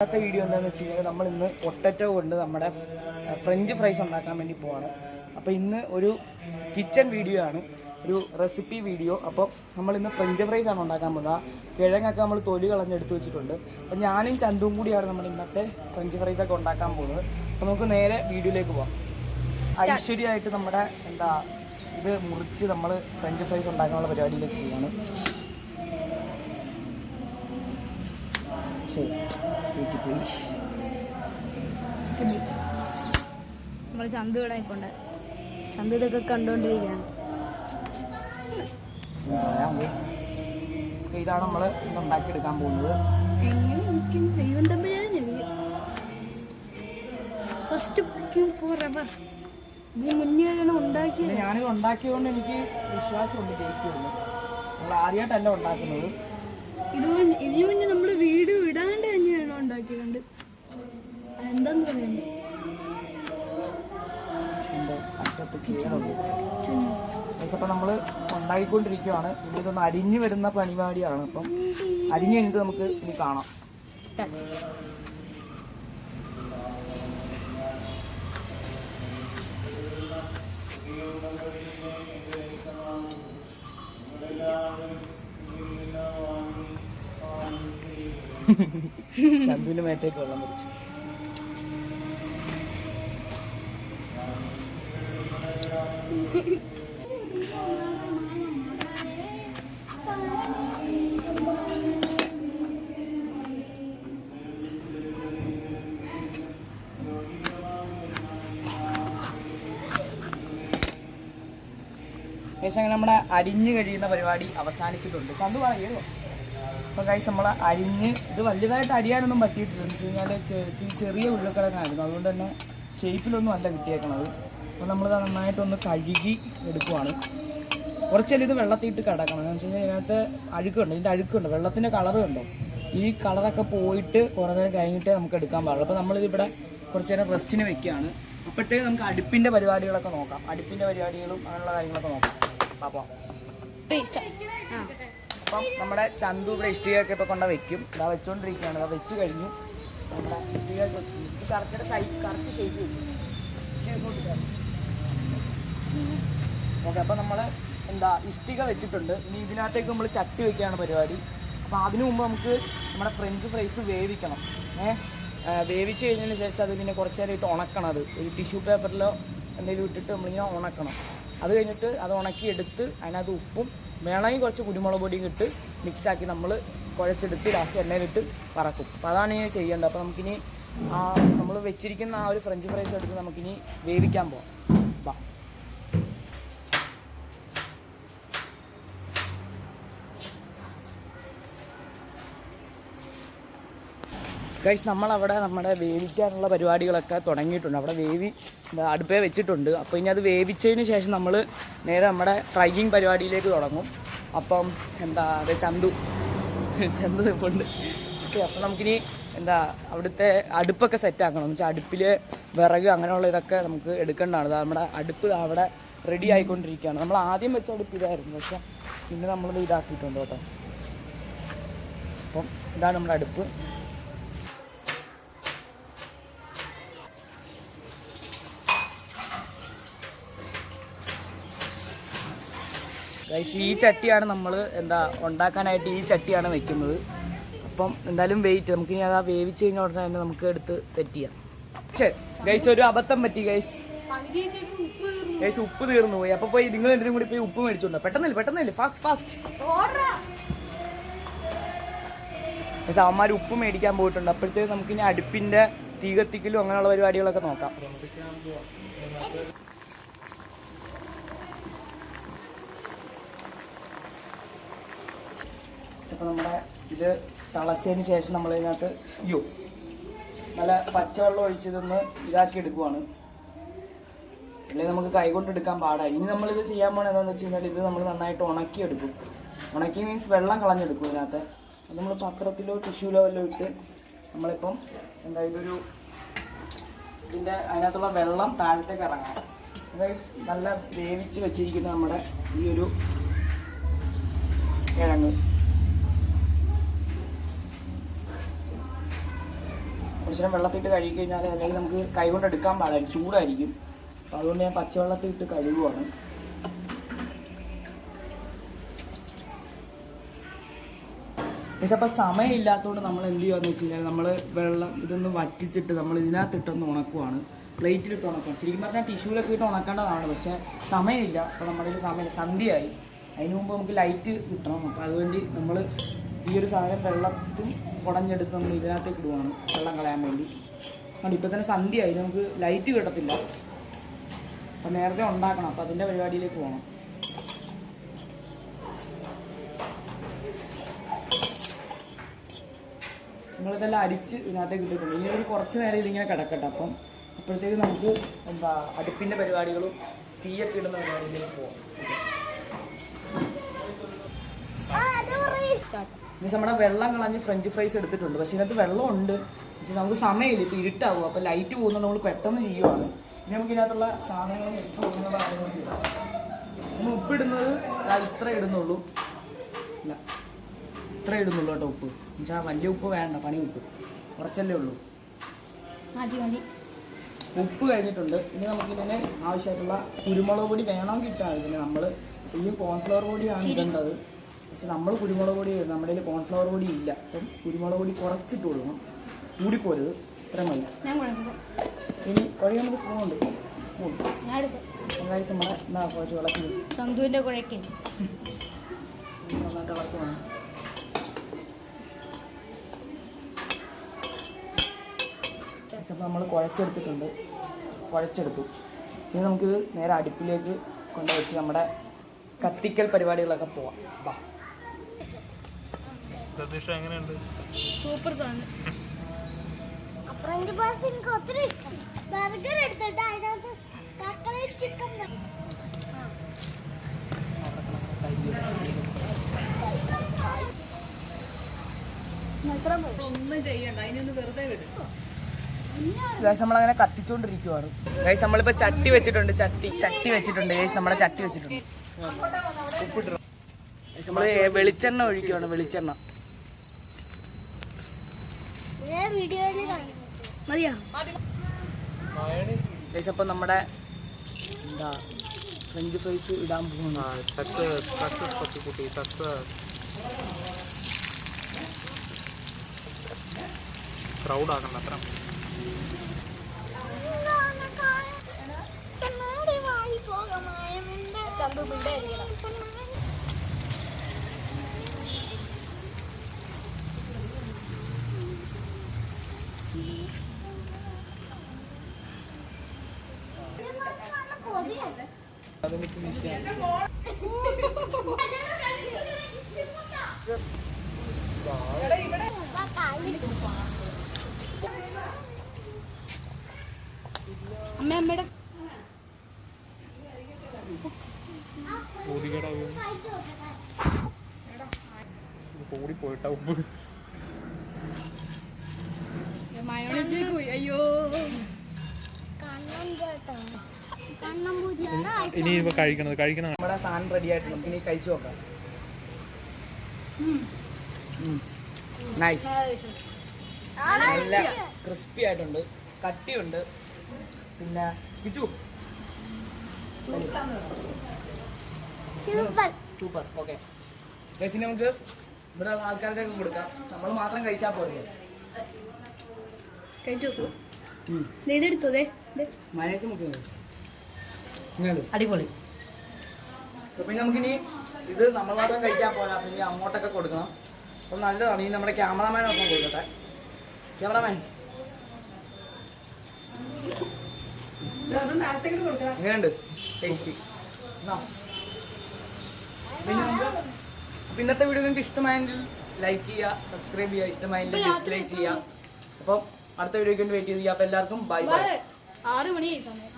ഇന്നത്തെ വീഡിയോ എന്താണെന്ന് വെച്ച് കഴിഞ്ഞാൽ നമ്മൾ ഇന്ന് പൊട്ടറ്റോ കൊണ്ട് നമ്മുടെ ഫ്രഞ്ച് ഫ്രൈസ് ഉണ്ടാക്കാൻ വേണ്ടി പോവാണ്. അപ്പോൾ ഇന്ന് ഒരു കിച്ചൺ വീഡിയോ ആണ് ഒരു റെസിപ്പി വീഡിയോ അപ്പോൾ നമ്മൾ ഇന്ന് ഫ്രഞ്ച് ഫ്രൈസ് ആണ് ഉണ്ടാക്കാൻ പോകുന്നത്. കിഴങ്ങൊക്കെ നമ്മൾ തൊലി കളഞ്ഞെടുത്ത് വെച്ചിട്ടുണ്ട്. അപ്പോൾ ഞാനും ചന്തും കൂടിയാണ് നമ്മൾ ഇന്നത്തെ ഫ്രഞ്ച് ഫ്രൈസ് ഒക്കെ ഉണ്ടാക്കാൻ പോകുന്നത്. അപ്പോൾ നമുക്ക് നേരെ വീഡിയോയിലേക്ക് പോവാം. ഐശ്വര്യമായിട്ട് നമ്മുടെ എന്താ ഇത് മുറിച്ച് നമ്മൾ ഫ്രഞ്ച് ഫ്രൈസ് ഉണ്ടാക്കാനുള്ള പരിപാടിയിലേക്ക് പോവാണ്. ശരി തീറ്റിപ്പോയി നമ്മൾ ചന്തു ഇവിടെ നിൽപ്പുണ്ട് ചന്തു ഇതൊക്കെ കണ്ടുകൊണ്ടിരിക്കുകയാണ് ഇതാണ് നമ്മൾ ഉണ്ടാക്കിയെടുക്കാൻ പോകുന്നത്. ദൈവം എനിക്ക് ഫസ്റ്റ് കുക്കിംഗ് ഫോർ എവർ ഇത് മുന്നേ ഉണ്ടാക്കിയത്. ഞാനിത് ഉണ്ടാക്കിയതുകൊണ്ട് എനിക്ക് വിശ്വാസമുണ്ട് ജയിക്കുള്ളൂ നമ്മൾ ആദ്യമായിട്ടല്ല ഉണ്ടാക്കുന്നത്. ഇത് മുന്നേ- ഇതിന് മുന്നേ നമ്മൾ വീട് വിടാണ്ട് തന്നെയാണ് ഉണ്ടാക്കിയത് എന്താന്ന് പറയുന്നത്? അപ്പോൾ നമ്മൾ ഉണ്ടാക്കിക്കൊണ്ടിരിക്കുകയാണ് ഇനി ഇതൊന്ന് അരിഞ്ഞു വരുന്ന പരിപാടിയാണ് അപ്പം അരിഞ്ഞു കഴിഞ്ഞിട്ട് നമുക്ക് ഇനി കാണാം. ചന്തുവിന്റെ മേത്തേക്ക് വെള്ളം പിടിച്ചു ഏകദേശം നമ്മുടെ അരിഞ്ഞു കഴിയുന്ന പരിപാടി അവസാനിച്ചിട്ടുണ്ട്. ചന്തു പറയോ അപ്പോൾ കഴിച്ച് നമ്മൾ അരിഞ്ഞ് ഇത് വലുതായിട്ട് അരിയാനൊന്നും പറ്റിയിട്ടില്ല. എന്ന് വെച്ച് കഴിഞ്ഞാൽ ചെറിയ ഉരുളക്കിഴങ്ങായിരുന്നു അതുകൊണ്ട് തന്നെ ഷേപ്പിലൊന്നും അല്ല കിട്ടിയേക്കണത്. അപ്പോൾ നമ്മൾ നന്നായിട്ടൊന്ന് കഴുകി എടുക്കുവാണ്. കുറച്ചല്ലേ ഇത് വെള്ളത്തിയിട്ട് കിടക്കണം. എന്ന് വെച്ച് കഴിഞ്ഞാൽ ഇതിനകത്ത് അഴുക്കുണ്ട്. ഇതിന്റെ അഴുക്കുണ്ട്. വെള്ളത്തിന്റെ കളറ് കണ്ടോ? ഈ കളറൊക്കെ പോയിട്ട് കുറേ നേരം കഴിഞ്ഞിട്ടേ നമുക്ക് എടുക്കാൻ പാടുള്ളൂ. അപ്പോൾ നമ്മളിതിവിടെ കുറച്ച് നേരം റെസ്റ്റിന് വെക്കുകയാണ്. അപ്പോഴത്തേക്ക് നമുക്ക് അടുപ്പിന്റെ പരിപാടികളൊക്കെ നോക്കാം. അടുപ്പിന്റെ പരിപാടികളും അങ്ങനെയുള്ള കാര്യങ്ങളൊക്കെ നോക്കാം. അപ്പോൾ അപ്പം നമ്മുടെ ചന്തു ഇവിടെ ഇഷ്ടികയൊക്കെ ഇപ്പോൾ കൊണ്ട് വെക്കും. ഇതാ വെച്ചുകൊണ്ടിരിക്കുകയാണ് ഇതാ വെച്ച് കഴിഞ്ഞു നമ്മുടെ ഇത് correct shape correct shape okay അപ്പോൾ നമ്മൾ എന്താ ഇഷ്ടിക വെച്ചിട്ടുണ്ട്. ഇനി ഇതിനകത്തേക്ക് നമ്മൾ ചട്ടി വെക്കുകയാണ് പരിപാടി. അപ്പോൾ അതിനു മുമ്പ് നമുക്ക് നമ്മുടെ ഫ്രഞ്ച് ഫ്രൈസ് വേവിക്കണം. ഏഹ് വേവിച്ച് കഴിഞ്ഞതിന് ശേഷം അത് പിന്നെ കുറച്ച് നേരം ഇട്ട് ഉണക്കണം അത്. ഒരു ടിഷ്യൂ പേപ്പറിലോ എന്തെങ്കിലും ഇട്ടിട്ട് നമ്മളിങ്ങനെ ഉണക്കണം. അത് കഴിഞ്ഞിട്ട് അത് ഉണക്കിയെടുത്ത് അതിനകത്ത് ഉപ്പും വേണമെങ്കിൽ കുറച്ച് കുരുമുളക് പൊടിയും ഇട്ട് മിക്സാക്കി നമ്മൾ കുഴച്ചെടുത്ത് ലാസ്റ്റ് എണ്ണയിലിട്ട് പറക്കും അപ്പോൾ അതാണ് ഇനി ചെയ്യേണ്ടത്. അപ്പോൾ നമുക്കിനി നമ്മൾ വെച്ചിരിക്കുന്ന ആ ഒരു ഫ്രഞ്ച് ഫ്രൈസ് എടുത്ത് നമുക്കിനി വേവിക്കാൻ പോകാം ഗൈസ് നമ്മളവിടെ നമ്മുടെ വേവിക്കാനുള്ള പരിപാടികളൊക്കെ തുടങ്ങിയിട്ടുണ്ട്. അവിടെ വേവി അടുപ്പേ വെച്ചിട്ടുണ്ട്. അപ്പോൾ ഇനി അത് വേവിച്ചതിന് ശേഷം നമ്മൾ നേരെ നമ്മുടെ ഫ്രൈയിങ് പരിപാടിയിലേക്ക് തുടങ്ങും. അപ്പം എന്താ അത് ചന്തു. ചന്തു നിൽപ്പുണ്ട് ഓക്കെ അപ്പം നമുക്കിനി എന്താ അവിടുത്തെ അടുപ്പൊക്കെ സെറ്റാക്കണം വെച്ചാൽ അടുപ്പിൽ വിറക് അങ്ങനെയുള്ള ഇതൊക്കെ നമുക്ക് എടുക്കേണ്ടതാണ്. നമ്മുടെ അടുപ്പ് അവിടെ റെഡി ആയിക്കൊണ്ടിരിക്കുകയാണ്. നമ്മൾ ആദ്യം വെച്ച അടുപ്പ് ഇതായിരുന്നു. പക്ഷേ പിന്നെ നമ്മളിത് ഇതാക്കിയിട്ടുണ്ട് കേട്ടോ. അപ്പം ഇതാണ് നമ്മുടെ അടുപ്പ്. ഗൈസ് ഈ ചട്ടിയാണ് നമ്മൾ എന്താ ഉണ്ടാക്കാനായിട്ട് ഈ ചട്ടിയാണ് വെക്കുന്നത്. അപ്പം എന്തായാലും വെയിറ്റ് നമുക്ക് ഇനി അത് വേവിച്ച് കഴിഞ്ഞ ഉടനെ തന്നെ നമുക്ക് എടുത്ത് സെറ്റ് ചെയ്യാം. ശരി ഗൈസ് ഒരു അബദ്ധം പറ്റി ഗൈസ് ഗൈസ് ഉപ്പ് തീർന്നു പോയി. അപ്പോൾ പോയി നിങ്ങൾ രണ്ടും കൂടി പോയി ഉപ്പ് മേടിച്ചോണ്ട് പെട്ടെന്നില്ല പെട്ടെന്നില്ല ഫാസ്റ്റ് ഫാസ്റ്റ് ഗൈസ് അവന്മാർ ഉപ്പ് മേടിക്കാൻ പോയിട്ടുണ്ട്. അപ്പോഴത്തേക്ക് നമുക്ക് ഇനി അടുപ്പിന്റെ തീ കത്തിക്കലും അങ്ങനെയുള്ള പരിപാടികളൊക്കെ നോക്കാം. അപ്പോൾ നമ്മുടെ ഇത് തിളച്ചതിന് ശേഷം നമ്മൾ ഇതിനകത്ത് യോ നല്ല പച്ചവെള്ളം ഒഴിച്ചതൊന്ന് ഇതാക്കി എടുക്കുവാണ്. അല്ലെങ്കിൽ നമുക്ക് കൈകൊണ്ട് എടുക്കാൻ പാടാണ് ഇനി നമ്മളിത് ചെയ്യാൻ പോകണത് എന്താണെന്ന് വെച്ച് കഴിഞ്ഞാൽ ഇത് നമ്മൾ നന്നായിട്ട് ഉണക്കി എടുക്കും. ഉണക്കി മീൻസ് വെള്ളം കളഞ്ഞെടുക്കും ഇതിനകത്ത്. അത് നമ്മൾ പത്രത്തിലോ ടിഷ്യൂലോ വല്ലതും ഇട്ട് നമ്മളിപ്പം എന്താ ഇതൊരു ഇതിന്റെ അതിനകത്തുള്ള വെള്ളം താഴത്തേക്ക് ഇറങ്ങാം. അതായത് നല്ല വേവിച്ച് വെച്ചിരിക്കുന്ന നമ്മുടെ ഈ ഒരു കിഴങ്ങ്. കുറച്ച് വെള്ളത്തിട്ട് കഴുകി കഴിഞ്ഞാൽ അല്ലെങ്കിൽ നമുക്ക് കൈകൊണ്ട് എടുക്കാൻ പാടായിരിക്കും ചൂടായിരിക്കും. അപ്പോൾ അതുകൊണ്ട് ഞാൻ പച്ചവെള്ളത്തിൽ ഇട്ട് കഴുകുവാണ്. പക്ഷെ അപ്പോൾ സമയമില്ലാത്തതുകൊണ്ട് നമ്മൾ എന്ത് ചെയ്യുകയെന്ന് വെച്ച് കഴിഞ്ഞാൽ നമ്മൾ വെള്ളം ഇതൊന്ന് വറ്റിച്ചിട്ട് നമ്മൾ ഇതിനകത്തിട്ടൊന്ന് ഉണക്കുവാണ്. പ്ലേറ്റിലിട്ട് ഉണക്കുവാണ്. ശരിക്കും പറഞ്ഞാൽ ടിഷ്യൂലൊക്കെ ഇട്ട് ഉണക്കേണ്ടതാണ്. പക്ഷേ സമയമില്ല. അപ്പോൾ നമ്മുടെ സമയം സന്ധ്യയായി. അതിന് മുമ്പ് നമുക്ക് ലൈറ്റ് കിട്ടണം. അപ്പോൾ അതുവേണ്ടി നമ്മൾ ഈ ഒരു സാധനം വെള്ളത്തിൽ കുടഞ്ഞെടുത്ത് നമ്മൾ ഇതിനകത്തേക്ക് ഇടുവാണ്. വെള്ളം കളയാൻ വേണ്ടി. അതുകൊണ്ട് ഇപ്പോൾ തന്നെ സന്ധ്യയായി. നമുക്ക് ലൈറ്റ് കിട്ടത്തില്ല. അപ്പോൾ നേരത്തെ ഉണ്ടാക്കണം. അപ്പോൾ അതിന്റെ പരിപാടിയിലേക്ക് പോകണം നമ്മളിതെല്ലാം അരിച്ച് ഇതിനകത്തേക്ക് ഇട്ടിട്ടുണ്ട്. ഇനി ഒരു കുറച്ച് നേരം ഇതിങ്ങനെ കിടക്കട്ടെ. അപ്പം അപ്പോഴത്തേക്ക് നമുക്ക് എന്താ അടുപ്പിന്റെ പരിപാടികളും തീയൊക്കെ ഇടുന്ന പരിപാടിയിലേക്ക് പോകാം ഇനി നമ്മുടെ വെള്ളം കളഞ്ഞ് ഫ്രഞ്ച് ഫ്രൈസ് എടുത്തിട്ടുണ്ട്. പക്ഷേ ഇതിനകത്ത് വെള്ളമുണ്ട്. പക്ഷെ നമുക്ക് സമയമില്ല. ഇപ്പോൾ ഇരുട്ടാവും. അപ്പോൾ ലൈറ്റ് പോകുന്നുണ്ട്. നമ്മൾ പെട്ടെന്ന് ചെയ്യുവാണ്. ഇനി നമുക്ക് ഇതിനകത്തുള്ള സാധനങ്ങൾ ഉപ്പ് ഉപ്പിടുന്നത് ഇത്ര ഇടുന്നുള്ളൂ. ഇല്ല. ഇത്ര ഇടുന്നുള്ളൂ കേട്ടോ ഉപ്പ്. എന്നുവെച്ചാൽ വലിയ ഉപ്പ് വേണ്ട. പണി ഉപ്പ്. കുറച്ചല്ലേ ഉള്ളൂ. മതി മതി. ഉപ്പ് കഴിഞ്ഞിട്ടുണ്ട്. ഇനി നമുക്ക് ഇതിനെ ആവശ്യമായിട്ടുള്ള കുരുമുളക് പൊടി വേണമെങ്കിൽ ഇട്ടാൽ ഇതിന് നമ്മൾ ഈ കോൺഫ്ലവർ പൊടിയാണ് ഇടേണ്ടത്. പക്ഷെ നമ്മൾ കുരുമുളക് പൊടി നമ്മുടെ കയ്യിൽ കോൺഫ്ലവർ പൊടി ഇല്ല. അപ്പം കുരുമുളക് പൊടി കുറച്ചിട്ട് കൊടുക്കണം. കൂടിപ്പോരുത്. ഇത്ര മതി. ഇനി കുഴക്കാൻ നമുക്ക് സ്പൂൺ ഉണ്ട്. സ്പൂൺ നമ്മളെ എന്നാ കുറച്ച് വിളക്കി സന്തുവിന്റെ കുഴയ്ക്കൻ നന്നായിട്ട് ഇളക്കി വേണം. അപ്പോൾ നമ്മൾ കുഴച്ചെടുത്തിട്ടുണ്ട്. കുഴച്ചെടുത്തു. ഇനി നമുക്കിത് നേരെ അടുപ്പിലേക്ക് കൊണ്ടുവച്ച് നമ്മുടെ കത്തിക്കൽ പരിപാടികളൊക്കെ പോവാം. വാ പ്രതീക്ഷ എങ്ങനെയുണ്ട്? സൂപ്പർ സാധനം. ഫ്രഞ്ച് ഫ്രൈസ് എനിക്ക് ഒത്തിരി ഇഷ്ടം. ബർഗർ എടുത്തിട്ട് അതിനകത്ത് കട്ട്ലേറ്റ് ചിക്കൻ ഒന്നും ചെയ്യണ്ട. അതിനൊന്ന് വെറുതെ വിടും. ഗൈസ് നമ്മളങ്ങനെ കത്തിച്ചുകൊണ്ടിരിക്കുവാണ് ഗൈസ് നമ്മളിപ്പോൾ ചട്ടി വെച്ചിട്ടുണ്ട്. ചട്ടി ചട്ടി വെച്ചിട്ടുണ്ട്. ഗൈസ് നമ്മളെ ചട്ടി വെച്ചിട്ടുണ്ട്. നമ്മൾ വെളിച്ചെണ്ണ ഒഴിക്കുവാണ്. വെളിച്ചെണ്ണ. മതിയാ? അപ്പം നമ്മുടെ എന്താ ഫ്രഞ്ച് ഫ്രൈസ് ഇടാൻ പോകുന്നു. സക്സസ് സക്സസ് പത്തിക്കുട്ടി സക്സസ് ക്രൗഡ് അത്ര. കണ്ണാടി വായി പോകമായമുണ്ട് കൂടി പോയിട്ടാ ഉപ്പ് മയോണൈസിൽ പോയി. അയ്യോ. ഇനി ഇപ്പൊ കഴിക്കണത്. കഴിക്കണം നമ്മുടെ സാധനം റെഡി ആയിട്ട് നമുക്ക് ഇനി കഴിച്ചു നോക്കാം. നൈസ് നല്ല ക്രിസ്പി ആയിട്ടുണ്ട്. കട്ടിയുണ്ട്. പിന്നെ കിച്ചു. സൂപ്പർ സൂപ്പർ ഓക്കെ ഗൈസിന് നമുക്ക് ഇവിടെ ആൾക്കാരുടെ ആൾക്കാർക്കൊക്കെ കൊടുക്കാം. നമ്മൾ മാത്രം കഴിച്ചാൽ പോരെ. അടിപൊളി. പിന്നെ നമുക്കിനി ഇത് നമ്മൾ മാത്രം കഴിച്ചാൽ പോരാ. പിന്നെ അങ്ങോട്ടൊക്കെ കൊടുക്കണം. അപ്പം നല്ലതാണ്. ഇനി നമ്മുടെ ക്യാമറമാനൊപ്പം കൊടുക്കട്ടെ. ക്യാമറമാൻ എങ്ങനെയുണ്ട് ടേസ്റ്റി പിന്നെ നമുക്ക് അപ്പൊ ഇന്നത്തെ വീഡിയോ നിങ്ങൾക്ക് ഇഷ്ടമായെങ്കിൽ ലൈക്ക് ചെയ്യുക സബ്സ്ക്രൈബ് ചെയ്യുക ഇഷ്ടമായെങ്കിൽ ഡിസ്ലൈക്ക് ചെയ്യുക. അപ്പം അടുത്ത വീഡിയോയ്ക്ക് വേണ്ടി വെയിറ്റ് ചെയ്യുക. അപ്പോൾ എല്ലാവർക്കും ബൈ ബൈ ആറ് മണി സമയം.